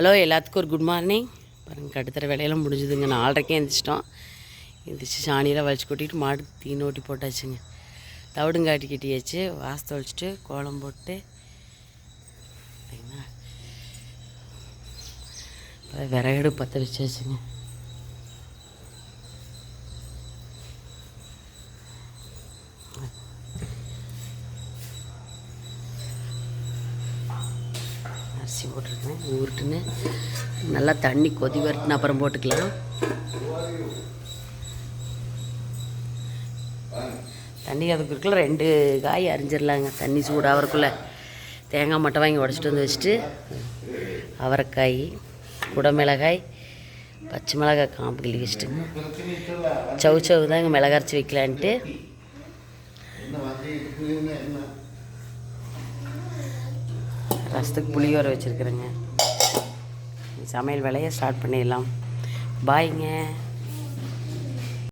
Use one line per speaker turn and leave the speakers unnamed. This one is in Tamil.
ஹலோ எல்லாத்துக்கும் ஒரு குட் மார்னிங் பாருங்க கடுத்துற வேலையெல்லாம் முடிஞ்சுதுங்க. நாலரைக்கே எழுந்திரிச்சிட்டோம் எழுந்திரிச்சு சாணியெல்லாம் வலிச்சு கொட்டிட்டு மாடு தீனி ஓட்டி போட்டாச்சுங்க. தவிடுங்காட்டி கட்டியாச்சு. வாச தொழிச்சிட்டு கோலம் போட்டு. விறகடு பற்ற வச்சாச்சுங்க. அரிசி போட்டிருக்கேன் ஊருட்டுன்னு நல்லா தண்ணி கொதி வரட்டுன்னு அப்புறம் போட்டுக்கலாம். தண்ணி அதுக்குள்ள ரெண்டு காய் அரிஞ்சிடலாங்க தண்ணி சூடாகிறக்குள்ள தேங்காய் மட்டும் வாங்கி உடச்சிட்டு வந்து வச்சுட்டு அவரைக்காய் குடமிளகாய் பச்சை மிளகாய் காம்பு கிள்ளி வச்சுட்டுங்க சவு சவு தாங்க மிளகா அரைச்சி வைக்கலான்ட்டு. ரசத்துக்கு புளியோரை வச்சுருக்குறேங்க. சமையல் வேலையை ஸ்டார்ட் பண்ணிடலாம். பாய்ங்க.